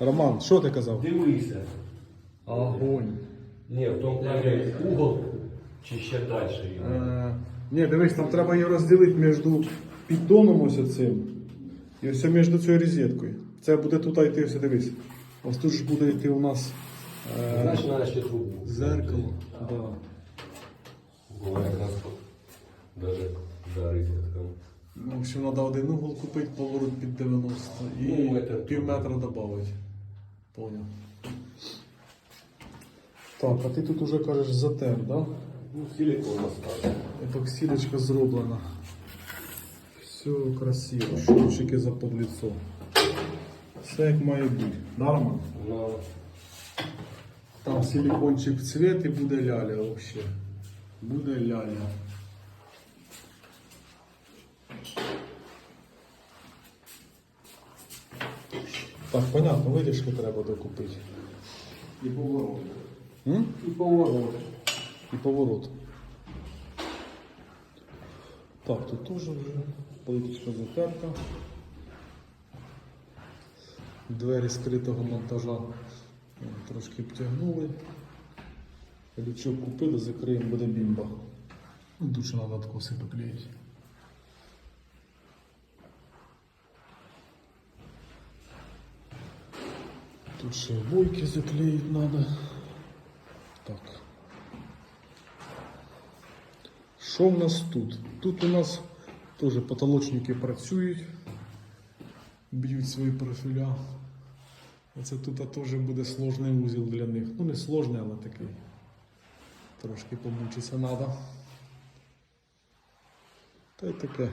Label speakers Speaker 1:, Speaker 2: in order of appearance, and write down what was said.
Speaker 1: Роман, що ти казав?
Speaker 2: Дивися.
Speaker 1: Огонь.
Speaker 2: Ні, в тому плані угол чи ще далі.
Speaker 1: Е, ні, дивись, там треба її розділити між піддоном ось цим і ось між цією розеткою. Це буде тут йти, все дивись. Ось тут ж буде йти у нас е,
Speaker 2: Знаєш, треба ще трубу.
Speaker 1: зеркало. Да.
Speaker 2: Буває даже жарить.
Speaker 1: Ну, В общем, треба один угол купити, поворот під 90 і
Speaker 2: Ну, метр.
Speaker 1: пів метра додати. Поняв. Так, а ти тут уже кажеш затер, да?
Speaker 2: Ну, силикон осталось.
Speaker 1: Епоксидочка зроблена. Все красиво. Шурчики за подліцо. Все як має бути. Нормально.
Speaker 2: Но
Speaker 1: Там силикончик в цвет і буде ляля вообще. Буде ляля. Так, понятно, вирішки треба докупити.
Speaker 2: і поворот.
Speaker 1: М?
Speaker 2: І поворот.
Speaker 1: І поворот. Так, тут теж вже плиточка затерта. Двері скритого монтажа трошки обтягнули. Лючок купили, закриємо, буде бімба. Ще треба откоси поклеїти. Тут ще обойки заклеїти треба. Так. Що в нас тут? Тут у нас теж потолочники працюють, б'ють свої профіля. Оце тут теж буде сложний узіл для них. Ну не сложний, але такий. Трошки помучитися треба. Та й таке.